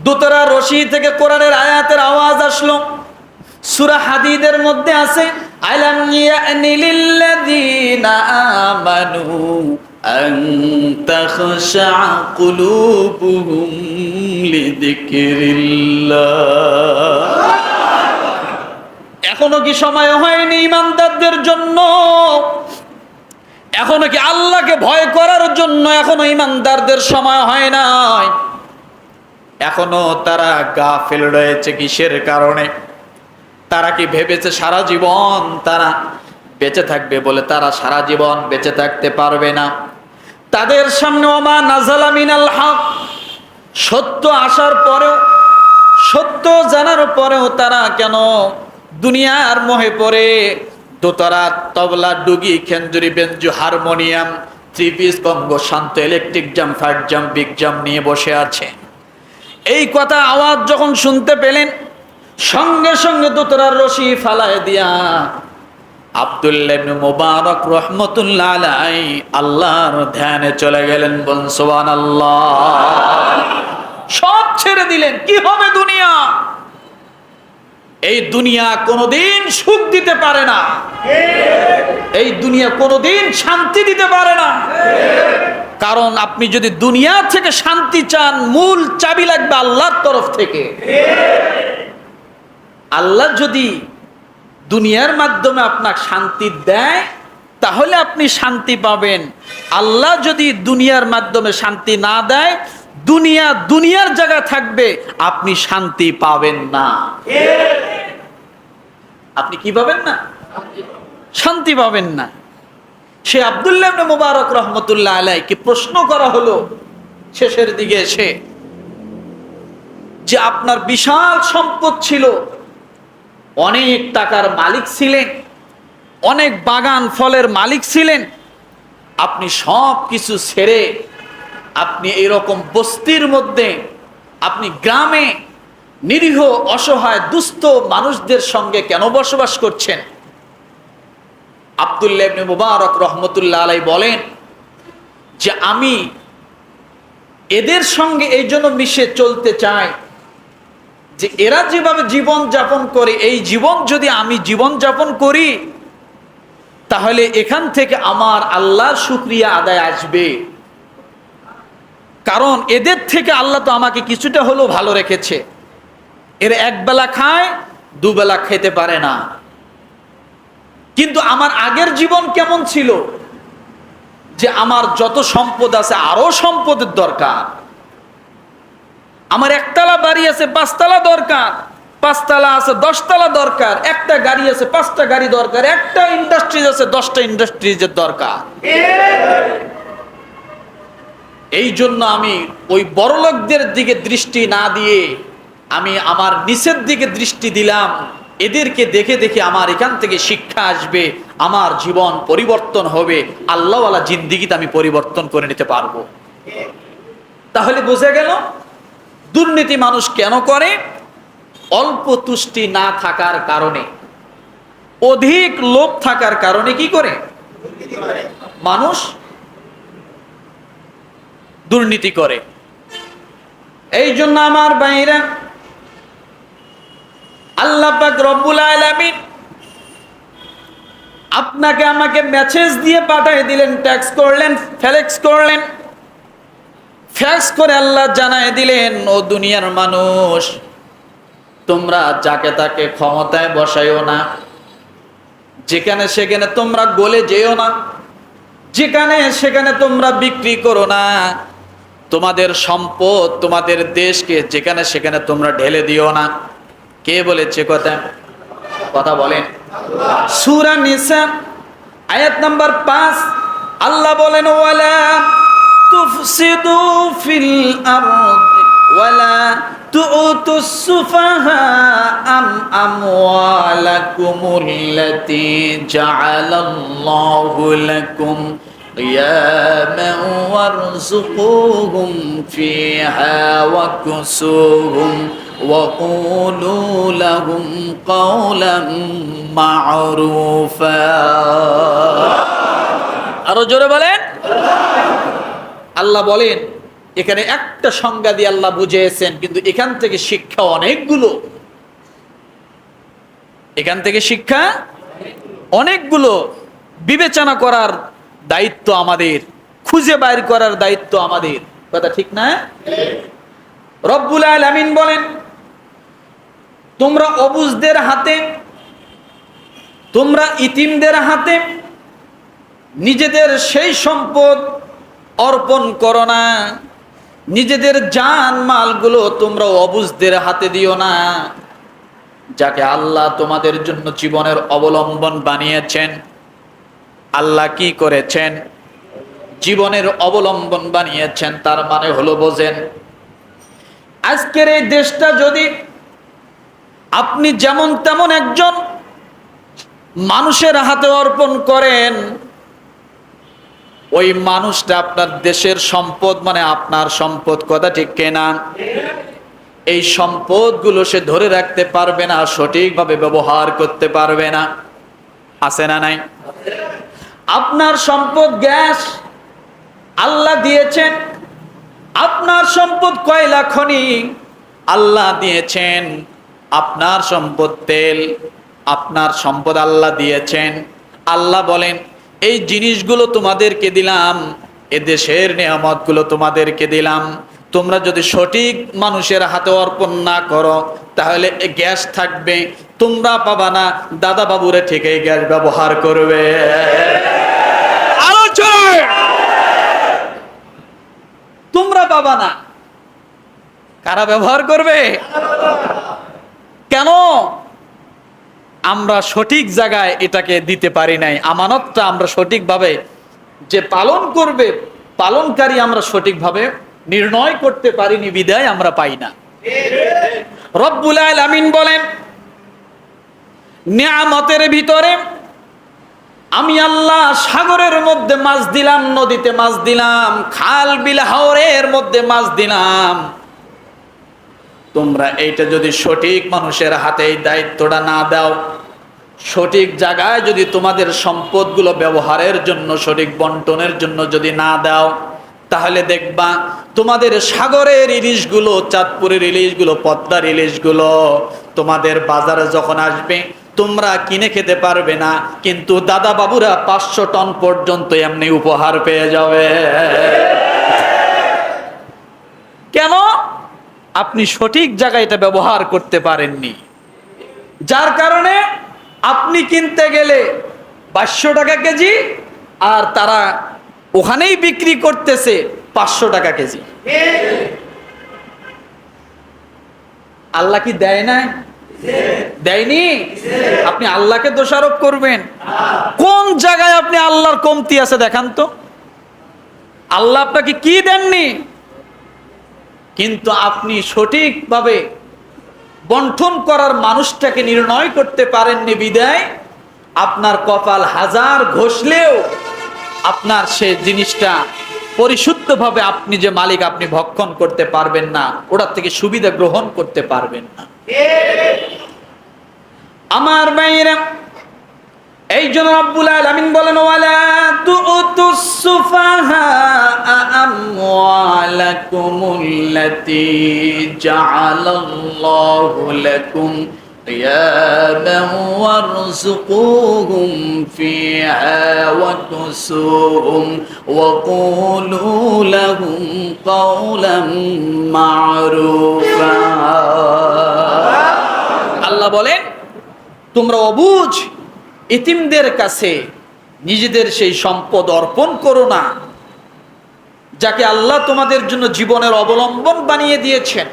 দুতরা রশি থেকে কোরআনের আয়াতের আওয়াজ আসলো। সুরা হাদিদের মধ্যে আছে আমানু এখনও কি সময় হয়নি ইমানদারদের জন্য? এখনও কি আল্লাহকে ভয় করার জন্য এখনও ইমানদারদের সময় হয় নাই? এখনও তারা গা গাফেল রয়েছে কিসের কারণে? তারা কি ভেবেছে সারা জীবন তারা বেঁচে থাকবে বলে তারা সারা জীবন বেঁচে থাকতে পারবে না? তাদের সামনে ওমা নাজালা মিনাল হক। সত্য আসার পরেও, সত্য জানার পরেও তারা কেন দুনিয়ার মোহে পড়ে? দোতারা তবলা, ডুগি, খেঞ্জুরি, বেঞ্জু, হারমোনিয়াম, থ্রি পিস শান্ত, ইলেকট্রিক জাম ফার্ট জাম, বিগ জাম নিয়ে বসে আছে। এই কথা আওয়াজ যখন শুনতে পেলেন, সঙ্গে সঙ্গে দোতরার রশি ফালায় দিয়া আব্দুল্লাহ ইবনে মুবারক আল্লাহর ধ্যানে চলে গেলেন সুবহানাল্লাহ। সব ছেড়ে দিলেন দুনিয়া? এই দুনিয়া কোনোদিন সুখ দিতে পারে না। এই দুনিয়া কোনোদিন শান্তি দিতে পারে না। কারণ আপনি যদি দুনিয়া থেকে শান্তি চান, মূল চাবি লাগবে আল্লাহর তরফ থেকে। আল্লাহ যদি দুনিয়ার মাধ্যমে আপনার শান্তি দেয়, তাহলে আপনি শান্তি পাবেন। আল্লাহ যদি দুনিয়ার মাধ্যমে শান্তি না দেয়, দুনিয়া দুনিয়ার জায়গা থাকবে, আপনি শান্তি পাবেন না। আপনি কি পাবেন না? শান্তি পাবেন না। সে আবদুল্লাহ মুবারক রহমতুল্লাহ আলাইকে প্রশ্ন করা হলো শেষের দিকে এসে যে আপনার বিশাল সম্পদ ছিল, অনেক টাকার মালিক ছিলেন, অনেক বাগান ফলের মালিক ছিলেন, আপনি সব কিছু ছেড়ে আপনি এরকম বস্তির মধ্যে, আপনি গ্রামে নিরীহ, অসহায়, দুস্থ মানুষদের সঙ্গে কেন বসবাস করছেন? আবদুল্লাহ মুবারক রহমতুল্লাহ আলাই বলেন যে আমি এদের সঙ্গে এই জন্য মিশে চলতে চাই যে এরা যেভাবে জীবন যাপন করে, এই জীবন যদি আমি জীবন যাপন করি, তাহলে এখান থেকে আমার আল্লাহ শুক্রিয়া আদায় আসবে। কারণ এদের থেকে আল্লাহ তো আমাকে কিছুটা হলেও ভালো রেখেছে। এর একবেলা খায়, দুবেলা খেতে পারে না। কিন্তু আমার আগের জীবন কেমন ছিল? যে আমার যত সম্পদ আছে, আরও সম্পদের দরকার। আমার একতলা বাড়ি আছে, পাঁচতলা দরকার। পাঁচতলা আছে, দশতলা দরকার। একটা গাড়ি আছে, পাঁচটা গাড়ি দরকার। একটা ইন্ডাস্ট্রিজ আছে, দশটা ইন্ডাস্ট্রিজের দরকার। এই জন্য আমি ওই বড়লোকদের দিকে দৃষ্টি না দিয়ে আমি আমার নিচের দিকে দৃষ্টি দিলাম। এদেরকে দেখে দেখে আমার এখান থেকে শিক্ষা আসবে, আমার জীবন পরিবর্তন হবে, আল্লাহওয়ালা জিন্দিগিতে আমি পরিবর্তন করে নিতে পারব। তাহলে বোঝা গেল? দুর্নীতি মানুষ কেন করে? অল্প তুষ্টি না থাকার কারণে। অধিক লোভ থাকার কারণে কি করে? মানুষ দুর্নীতি করে। এই জন্য আমার বাইরা পাক রব্বুল আলামিন আপনাকে আমাকে মেসেজ দিয়ে পাঠিয়ে দিলেন ট্যাক্স করলেন ফ্লেক্স করলেন। ফ্যাক্স করে আল্লাহ জানায় দিলেন, ও দুনিয়ার মানুষ, তোমরা যাকে তাকে ক্ষমতায় বসাইও না। যেখানে সেখানে তোমরা গলে যেও না। যেখানে সেখানে তোমরা বিক্রি করো না। তোমাদের সম্পদ তোমাদের দেশকে যেখানে সেখানে তোমরা ঢেলে দিও না। কে বলেছে কথা কথা বলেন সুরা নিসা আয়াত নাম্বার পাঁচ আল্লাহ বলেন ওয়ালা তুফসিদু ফিল আরদ ওয়ালা তুউতু সুফাহা আম আমওয়ালাকুমুল্লাতী জাআলাল্লাহু লাকুম قياما وارزقوهم فيها وكسوهم وقولوا لهم قولا معروفا আরো জোরে বলেন আল্লাহ বলেন এখানে একটা সংজ্ঞা দিয়ে আল্লাহ বুঝিয়েছেন কিন্তু এখান থেকে শিক্ষা অনেকগুলো এখান থেকে শিক্ষা অনেকগুলো বিবেচনা করার দায়িত্ব আমাদের খুঁজে বাইর করার দায়িত্ব আমাদের কথা ঠিক না রব্বুল আলামিন বলেন তোমরা অবুজদের হাতে, তোমরা ইতিমদের হাতে নিজেদের সেই সম্পদ অর্পণ করো না। নিজেদের জান মালগুলো তোমরা অবুজদের হাতে দিও না। যাকে আল্লাহ তোমাদের জন্য জীবনের অবলম্বন বানিয়েছেন, আল্লাহ কি করেছেন? জীবনের অবলম্বন বানিয়েছেন, তার মানে হলো বোঝেন, আজকের এই দেশটা যদি আপনি যেমন তেমন একজন মানুষের হাতে অর্পণ করেন, ওই মানুষটা আপনার দেশের সম্পদ মানে আপনার সম্পদ, কথা ঠিক কেনা? এই সম্পদগুলো সে ধরে রাখতে পারবে না, সঠিকভাবে ব্যবহার করতে পারবে না। আছে না নাই? আপনার সম্পদ গ্যাস, আল্লাহ দিয়েছেন। আপনার সম্পদ কয়লা খনি, আল্লাহ দিয়েছেন। আপনার সম্পদ তেল, আপনার সম্পদ আল্লাহ দিয়েছেন। আল্লাহ বলেন, এই জিনিসগুলো তোমাদেরকে দিলাম, এ দেশের নিয়ামতগুলো তোমাদেরকে দিলাম। তোমরা যদি সঠিক মানুষের হাতে অর্পণ না করো, তাহলে গ্যাস থাকবে। তোমরা পাবা না দাদা বাবুরে ঠিক এই গ্যাস ব্যবহার করবে। তোমরা পাবা না। কারা ব্যবহার করবে? কেন? আমরা সঠিক জায়গায় এটাকে দিতে পারি নাই। আমানতটা আমরা সঠিকভাবে যে পালন করবে, পালনকারী আমরা সঠিকভাবে নির্ণয় করতে পারিনি, বিদায় আমরা পাই না। রব্বুল আমিন বলেন, নিয়ামতের ভিতরে আমি আল্লাহ সাগরের মধ্যে মাছ দিলাম, নদীতে মাছ দিলাম, খাল বিল হাওরের মধ্যে মাছ দিলাম। তোমরা এইটা যদি সঠিক মানুষের হাতে এই দায়িত্বটা না দাও, সঠিক জায়গায় যদি তোমাদের সম্পদগুলো ব্যবহারের জন্য, সঠিক বন্টনের জন্য যদি না দাও, তাহলে দেখবা তোমাদের সাগরের ইলিশগুলো, চাঁদপুরের ইলিশগুলো, পদ্মার ইলিশগুলো তোমাদের বাজারে যখন আসবে, তোমরা কিনে খেতে পারবে না, কিন্তু দাদা বাবুরা পাঁচশো টন পর্যন্ত এমনি উপহার পেয়ে যাবে। কেন? আপনি সঠিক জায়গায় এটা ব্যবহার করতে পারেননি। যার কারণে আপনি কিনতে গেলে বাইশশো টাকা কেজি আর তারা ওখানেই বিক্রি করতেছে পাঁচশো টাকা কেজি। আল্লাহ কি দেয় না দেয়নি? আপনি আল্লাহকে দোষারোপ করবেন। কোন জায়গায় আপনি আল্লাহর কমতি আছে দেখান তো। আল্লাহ আপনাকে কি দেননি? কিন্তু আপনি সঠিকভাবে বন্টন করার মানুষটাকে নির্ণয় করতে পারেননি বিদায়। আপনার কপাল হাজার ঘষলেও আপনার সে জিনিসটা পরিশুদ্ধভাবে আপনি যে মালিক আপনি ভক্ষণ করতে পারবেন না ওটার থেকে সুবিধা গ্রহণ করতে পারবেন না। আমার বাইরা এই জন্য রব্বুল আলামিন বলেন ওয়ালা তুতুস সুফাহা আমওয়ালাকুমুল্লাতী জাআলাল্লাহু লাকুম قياما وارزقوهم فيها وكسوهم وقولوا لهم قولا معروفا আল্লাহ বলেন তোমরা অবুঝ ইতিমদের কাছে নিজেদের সেই সম্পদ অর্পণ করো না, যাকে আল্লাহ তোমাদের জন্য জীবনের অবলম্বন বানিয়ে দিয়েছেন।